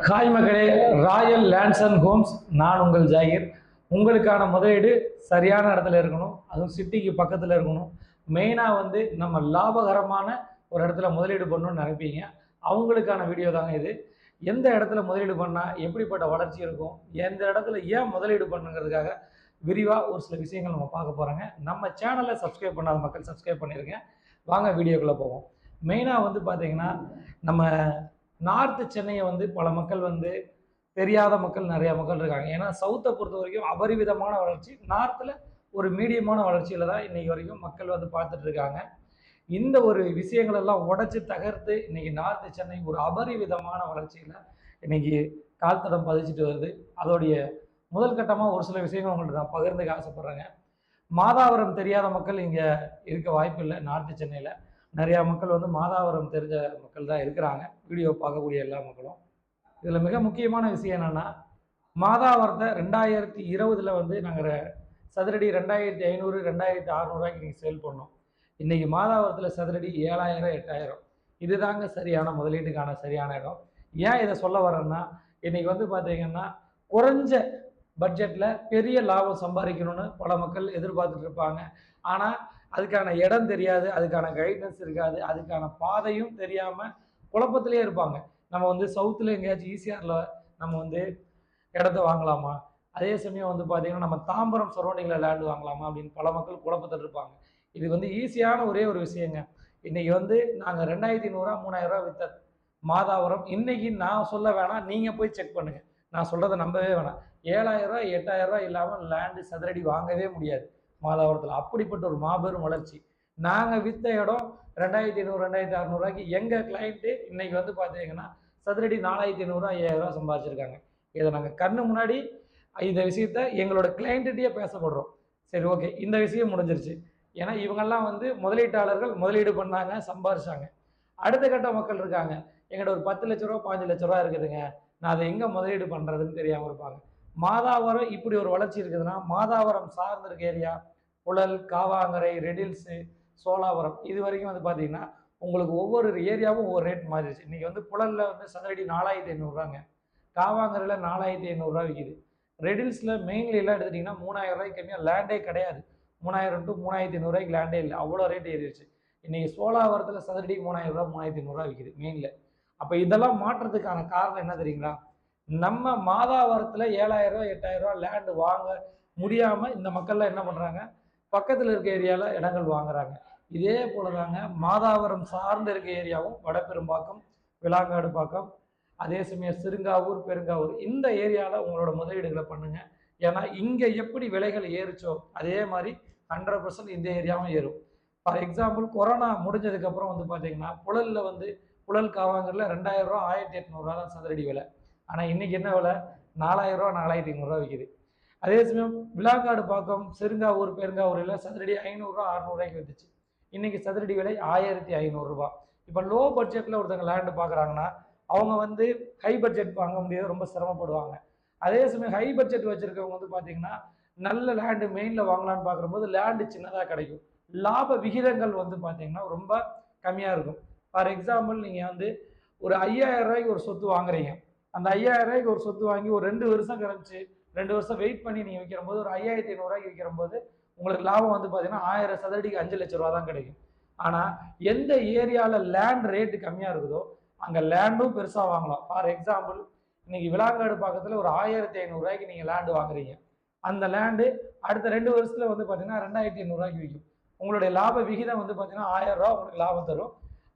Hi மகளே Royal lands and Holmes நான் உங்கள் ஜாகிர். உங்களுக்கான முதலீடு சரியான இடத்துல இருக்கணும். அதுவும் சிட்டிக்கு பக்கத்தில் இருக்கணும். மெயினாக வந்து நம்ம லாபகரமான ஒரு இடத்துல முதலீடு பண்ணணும்னு நினைப்பீங்க. அவங்களுக்கான வீடியோ தாங்க இது. எந்த இடத்துல முதலீடு பண்ணால் எப்படிப்பட்ட வளர்ச்சி இருக்கும்? எந்த இடத்துல ஏன் முதலீடு பண்ணுங்கிறதுக்காக விரிவாக ஒரு சில விஷயங்கள் நம்ம பார்க்க போகிறோங்க நம்ம சேனலை சப்ஸ்கிரைப் பண்ணாத மக்கள் சப்ஸ்கிரைப் பண்ணியிருக்கேன் வாங்க வீடியோக்குள்ளே போவோம். மெயினாக வந்து பார்த்திங்கன்னா நம்ம நார்த்து சென்னையை வந்து பல மக்கள் வந்து தெரியாத மக்கள் நிறைய மக்கள் இருக்காங்க. ஏன்னா சவுத்தை பொறுத்த வரைக்கும் அபரிவிதமான வளர்ச்சி. நார்த்தில் ஒரு மீடியமான வளர்ச்சியில் தான் இன்னைக்கு வரைக்கும் மக்கள் வந்து பார்த்துட்டு இருக்காங்க. இந்த ஒரு விஷயங்கள் எல்லாம் உடச்சி தகர்த்து இன்னைக்கு நார்த்து சென்னை ஒரு அபரிவிதமான வளர்ச்சியில் இன்னைக்கு கால்தடம் பதிச்சுட்டு வருது. அதோடைய முதல் கட்டமாக ஒரு சில விஷயங்கள் உங்கள்கிட்ட நான் பகிர்ந்துக்க ஆசைப்பட்றேங்க. மாதாவரம் தெரியாத மக்கள் இங்கே இருக்க வாய்ப்பு இல்லை நார்த்து சென்னையில். நிறையா மக்கள் வந்து மாதாவரம் தெரிஞ்ச மக்கள் தான் இருக்கிறாங்க. வீடியோ பார்க்கக்கூடிய எல்லா மக்களும். இதில் மிக முக்கியமான விஷயம் என்னென்னா மாதாவரத்தை ரெண்டாயிரத்தி இருபதில் வந்து நாங்கள் சதுரடி ரெண்டாயிரத்தி ஐநூறு ரெண்டாயிரத்தி அறநூறுவாய்க்கு நீங்கள் சேல் பண்ணோம். இன்றைக்கி மாதாவரத்தில் சதுரடி ஏழாயிரம் எட்டாயிரம். இதுதாங்க சரியான முதலீட்டுக்கான சரியான இடம். ஏன் இதை சொல்ல வரேன்னா இன்றைக்கி வந்து பார்த்தீங்கன்னா குறைஞ்ச பட்ஜெட்டில் பெரிய லாபம் சம்பாதிக்கணும்னு பல மக்கள் எதிர்பார்த்துட்டு இருப்பாங்க. ஆனால் அதுக்கான இடம் தெரியாது அதுக்கான கைடன்ஸ் இருக்காது அதுக்கான பாதையும் தெரியாமல் குழப்பத்திலே இருப்பாங்க. நம்ம வந்து சவுத்தில் எங்கேயாச்சும் ஈசிஆரில் நம்ம வந்து இடத்த வாங்கலாமா? அதே சமயம் வந்து பார்த்திங்கன்னா நம்ம தாம்பரம் சரௌண்டிங்கில் லேண்ட் வாங்கலாமா அப்படின்னு பல மக்கள் குழப்பத்தில் இருப்பாங்க. இது வந்து ஈஸியான ஒரே ஒரு விஷயங்க. இன்றைக்கி வந்து நாங்கள் ரெண்டாயிரத்தி நூறுரூவா மூணாயிரரூவா வித்த மாதாவரம் இன்றைக்கி நான் சொல்ல வேணாம் நீங்கள் போய் செக் பண்ணுங்கள் நான் சொல்கிறத நம்பவே வேணாம். ஏழாயிரரூவா எட்டாயிரரூவா இல்லாமல் லேண்டு சதுரடி வாங்கவே முடியாது. மாதாவரத்தில் அப்படிப்பட்ட ஒரு மாபெரும் வளர்ச்சி. நாங்கள் விற்ற இடம் ரெண்டாயிரத்தி ஐநூறு ரெண்டாயிரத்தி அறநூறுவாய்க்கு எங்கள் கிளைண்ட்டு இன்னைக்கு வந்து பார்த்தீங்கன்னா சதுரடி நாலாயிரத்தி ஐநூறுரூவா ஐயாயிரரூவா சம்பாதிச்சிருக்காங்க. இதை நாங்கள் கண்ணு முன்னாடி இந்த விஷயத்த எங்களோட கிளைண்ட்டிட்டே பேசப்படுறோம். சரி ஓகே இந்த விஷயம் முடிஞ்சிருச்சு. ஏன்னா இவங்கெல்லாம் வந்து முதலீட்டாளர்கள் முதலீடு பண்ணாங்க சம்பாரிச்சாங்க. அடுத்த கட்ட மக்கள் இருக்காங்க. எங்கிட்ட ஒரு பத்து லட்ச ரூபா பாஞ்சு லட்ச ரூபா இருக்குதுங்க. நான் அதை எங்கே முதலீடு பண்ணுறதுன்னு தெரியாமல் இருப்பாங்க. மாதாவரம் இப்படி ஒரு வளர்ச்சி இருக்குதுன்னா மாதாவரம் சார்ந்திருக்க ஏரியா புழல் காவாங்கரை ரெடில்ஸு சோலாவரம் இது வரைக்கும் வந்து பார்த்தீங்கன்னா உங்களுக்கு ஒவ்வொரு ஏரியாவும் ஒவ்வொரு ரேட் மாறிடுச்சு. இன்றைக்கி வந்து புழலில் வந்து சதுரடி நாலாயிரத்தி ஐநூறுரூவாங்க. காவாங்கரையில் நாலாயிரத்தி ஐநூறுரூவா விற்கிது ரெடில்ஸில் மெயின்ல எல்லாம் எடுத்துட்டிங்கன்னா மூணாயிரம் ரூபாய்க்கு கம்மியாக லேண்டே கிடையாது. மூணாயிரம் டு மூணாயிரத்தி ஐநூறுரூவாய்க்கு லேண்டே இல்லை. அவ்வளோ ரேட் ஏறிடுச்சு. இன்றைக்கி சோலாவரத்தில் சதுரடி மூணாயிரம் ரூபா மூணாயிரத்தி ஐநூறுரூவா விற்கிது மெயினில் அப்போ இதெல்லாம் மாற்றத்துக்கான காரணம் என்ன தெரியுங்களா? நம்ம மாதாவரத்தில் ஏழாயிரம் ரூபா எட்டாயிரம் ரூபா லேண்டு வாங்க முடியாமல் இந்த மக்கள்லாம் என்ன பண்ணுறாங்க பக்கத்தில் இருக்க ஏரியாவில் இடங்கள் வாங்குறாங்க. இதே போல தாங்க மாதாவரம் சார்ந்த இருக்க ஏரியாவும் வடபெரும்பாக்கம் விழாக்காடு பாக்கம் அதே சமயம் சிறுங்காவூர் பெருங்காவூர் இந்த ஏரியாவில் உங்களோட முதலீடுகளை பண்ணுங்க. ஏன்னா இங்கே எப்படி விலைகள் ஏறுச்சோ அதே மாதிரி ஹண்ட்ரட் பர்சன்ட் இந்த ஏரியாவும் ஏறும். ஃபார் எக்ஸாம்பிள் கொரோனா முடிஞ்சதுக்கப்புறம் வந்து பார்த்தீங்கன்னா புழலில் வந்து புழல் காவாங்கரில் ரெண்டாயிரம் ரூபா ஆயிரத்தி எட்நூறுரூவா தான் சதுரடி விலை. ஆனால் இன்றைக்கி என்ன விலை? நாலாயிரம் ரூபா நாலாயிரத்தி ஐநூறுரூவா விற்கிது அதே சமயம் விழாக்காடு பாக்கம் செருங்காவூர் பெருங்காவூரில் சதுரடி ஐநூறுரூவா அறநூறுவாய்க்கு வந்துச்சு இன்றைக்கி சதுரடி விலை ஆயிரத்தி ஐநூறுரூவா இப்போ லோ பட்ஜெட்டில் ஒருத்தங்க லேண்டு பார்க்குறாங்கன்னா அவங்க வந்து ஹை பட்ஜெட் வாங்க முடியாது ரொம்ப சிரமப்படுவாங்க. அதே சமயம் ஹை பட்ஜெட் வச்சுருக்கவங்க வந்து பார்த்தீங்கன்னா நல்ல லேண்டு மெயினில் வாங்கலான்னு பார்க்குறம்போது லேண்டு சின்னதாக கிடைக்கும். லாப விகிதங்கள் வந்து பார்த்தீங்கன்னா ரொம்ப கம்மியாக இருக்கும். ஃபார் எக்ஸாம்பிள் நீங்கள் வந்து ஒரு ஐயாயிரம் ரூபாய்க்கு ஒரு சொத்து வாங்குறீங்க. அந்த ஐயாயிரம் ரூபாய்க்கு ஒரு சொத்து வாங்கி ஒரு ரெண்டு வருஷம் கழிச்சு ரெண்டு வருஷம் வெயிட் பண்ணி நீங்கள் விற்கிற போது ஒரு ஐயாயிரத்தி ஐநூறுரூவாய்க்கு விற்கிற போது உங்களுக்கு லாபம் வந்து பார்த்தீங்கன்னா ஆயிரம் சதுரடிக்கு அஞ்சு லட்ச ரூபா தான் கிடைக்கும். ஆனால் எந்த ஏரியாவில் லேண்ட் ரேட்டு கம்மியாக இருக்குதோ அங்கே லேண்டும் பெருசாக வாங்கலாம். ஃபார் எக்ஸாம்பிள் இன்னைக்கு விளாங்காடு பக்கத்தில் ஒரு ஆயிரத்தி ஐநூறுரூவாய்க்கு நீங்கள் லேண்டு வாங்குறீங்க. அந்த லேண்டு அடுத்த ரெண்டு வருஷத்தில் வந்து பார்த்தீங்கன்னா ரெண்டாயிரத்தி ஐநூறுரூவாய்க்கு விற்கும் உங்களுடைய லாப விகிதம் வந்து பார்த்தீங்கன்னா ஆயிரம் ரூபா உங்களுக்கு லாபம் தரும்.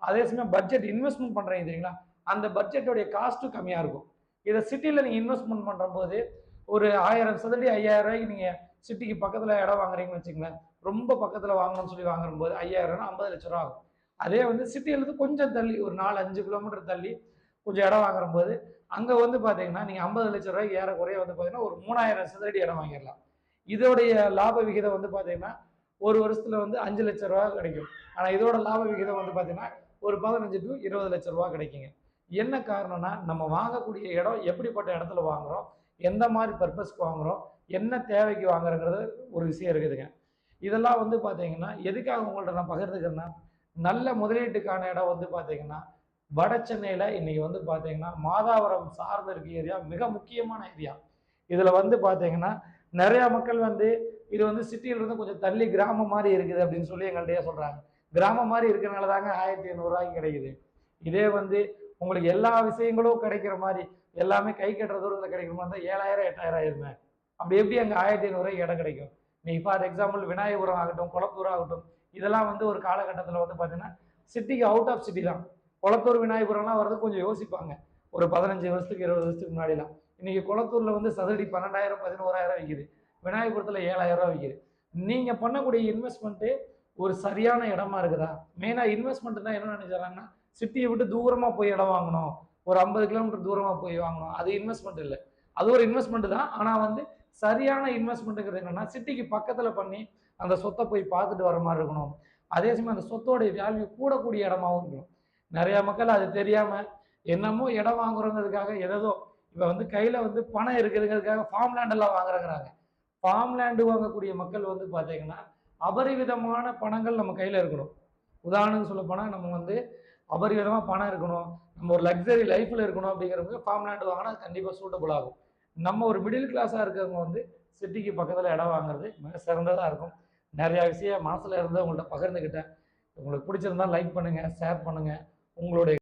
அதே சமயம் பட்ஜெட் இன்வெஸ்ட்மெண்ட் பண்ணுறீங்க தெரியுங்களா? அந்த பட்ஜெட்டோடைய காஸ்ட்டும் கம்மியாக இருக்கும். இதை சிட்டியில் நீங்கள் இன்வெஸ்ட்மெண்ட் பண்ணும்போது ஒரு ஆயிரம் சதுரடி ஐயாயிரம் ரூபாய்க்கு நீங்கள் சிட்டிக்கு பக்கத்தில் இடம் வாங்குறீங்கன்னு வச்சுங்களேன் ரொம்ப பக்கத்தில் வாங்கணும்னு சொல்லி வாங்கும்போது ஐயாயிரம்னா ஐம்பது லட்ச ரூபா ஆகும். அதே வந்து சிட்டியிலேருந்து கொஞ்சம் தள்ளி ஒரு நாலு அஞ்சு கிலோமீட்டர் தள்ளி கொஞ்சம் இடம் வாங்கும்போது அங்கே வந்து பார்த்தீங்கன்னா நீங்கள் ஐம்பது லட்ச ரூபாய்க்கு ஏறக்குறைய வந்து பார்த்தீங்கன்னா ஒரு மூணாயிரம் சதுரடி இடம் வாங்கிடலாம். இதோடைய லாப விகிதம் வந்து பார்த்தீங்கன்னா ஒரு வருஷத்தில் வந்து அஞ்சு லட்ச ரூபா கிடைக்கும். ஆனால் இதோட லாப விகிதம் வந்து பார்த்தீங்கன்னா ஒரு பதினஞ்சு டு இருபது லட்ச ரூபா கிடைக்குங்க. என்ன காரணம்னா நம்ம வாங்கக்கூடிய இடம் எப்படிப்பட்ட இடத்துல வாங்குறோம் எந்த மாதிரி பர்பஸ்க்கு வாங்குறோம் என்ன தேவைக்கு வாங்குறங்கிறது ஒரு விஷயம் இருக்குதுங்க. இதெல்லாம் வந்து பார்த்தீங்கன்னா எதுக்காக உங்கள்கிட்ட நான் பகிர்ந்துக்கிறேன்னா நல்ல முதலீட்டுக்கான இடம் வந்து பார்த்தீங்கன்னா வட சென்னையில் இன்றைக்கி வந்து பார்த்தீங்கன்னா மாதாவரம் சார்ந்த இருக்க ஏரியா மிக முக்கியமான ஏரியா இதில் வந்து பார்த்தீங்கன்னா நிறையா மக்கள் வந்து இது வந்து சிட்டியிலிருந்து கொஞ்சம் தள்ளி கிராமம் மாதிரி இருக்குது அப்படின்னு சொல்லி எங்கள்கிட்டயே சொல்கிறாங்க கிராமம் மாதிரி இருக்கிறனால தாங்க ஆயிரத்தி ஐநூறுரூவாய்க்கு கிடைக்குது. இதே வந்து உங்களுக்கு எல்லா விஷயங்களும் கிடைக்கிற மாதிரி எல்லாமே கை கட்டுற தூரத்தில் கிடைக்கிற மாதிரி தான் ஏழாயிரம் எட்டாயிரம் ஆயிருமே. அப்படி எப்படி அங்கே ஆயிரத்தி ஐநூறு இடம் கிடைக்கும்? நீ ஃபார் எக்ஸாம்பிள் விநாயகபுரம் ஆகட்டும் குளத்தூர் ஆகட்டும் இதெல்லாம் வந்து ஒரு காலகட்டத்தில் வந்து பார்த்தீங்கன்னா சிட்டிக்கு அவுட் ஆஃப் சிட்டி தான். குளத்தூர் விநாயகபுரம்லாம் வர்றது கொஞ்சம் யோசிப்பாங்க. ஒரு பதினஞ்சு வருஷத்துக்கு இருபது வருஷத்துக்கு முன்னாடிலாம். இன்னைக்கு குளத்தூரில் வந்து சதுரடி பன்னெண்டாயிரம் பதினோராயிரம் விற்கிது விநாயகபுரத்தில் ஏழாயிரம் ரூபா விற்கிது நீங்கள் பண்ணக்கூடிய இன்வெஸ்ட்மெண்ட்டு ஒரு சரியான இடமா இருக்குதா? மெயினாக இன்வெஸ்ட்மெண்ட்னா என்ன நினைச்சாங்கன்னா சிட்டியை விட்டு தூரமாக போய் இடம் வாங்கணும். ஒரு ஐம்பது கிலோமீட்டர் தூரமாக போய் வாங்கணும். அது இன்வெஸ்ட்மெண்ட் இல்லை. அது ஒரு இன்வெஸ்ட்மெண்ட் தான். ஆனால் வந்து சரியான இன்வெஸ்ட்மெண்ட்டுங்கிறது என்னன்னா சிட்டிக்கு பக்கத்தில் பண்ணி அந்த சொத்தை போய் பார்த்துட்டு வர மாதிரி இருக்கணும். அதே சமயம் அந்த சொத்தோடைய வேல்யூ கூடக்கூடிய இடமாவும் இருக்கணும். நிறையா மக்கள் அது தெரியாமல் என்னமோ இடம் வாங்குறோங்கிறதுக்காக எதோ இப்போ வந்து கையில் வந்து பணம் இருக்குதுங்கிறதுக்காக ஃபார்ம் லேண்டெல்லாம் வாங்குறங்கிறாங்க. ஃபார்ம் லேண்டு வாங்கக்கூடிய மக்கள் வந்து பார்த்தீங்கன்னா அபரிவிதமான பணங்கள் நம்ம கையில் இருக்கணும். உதாரணத்துக்கு சொல்ல போனால் நம்ம வந்து அபரிவிதமாக பணம் இருக்கணும். நம்ம ஒரு லக்ஸரி லைஃப்பில் இருக்கணும் அப்படிங்கிறவங்க ஃபார்ம் லேண்ட் வாங்கினா கண்டிப்பாக சூட்டபுள் ஆகும். நம்ம ஒரு மிடில் கிளாஸாக இருக்கிறவங்க வந்து சிட்டிக்கு பக்கத்தில் இடம் வாங்குறது மிக சிறந்ததாக இருக்கும். நிறையா விஷயம் மனசில் இருந்து உங்கள்கிட்ட பகிர்ந்துக்கிட்டேன். உங்களுக்கு பிடிச்சிருந்தா லைக் பண்ணுங்கள் ஷேர் பண்ணுங்கள் உங்களுடைய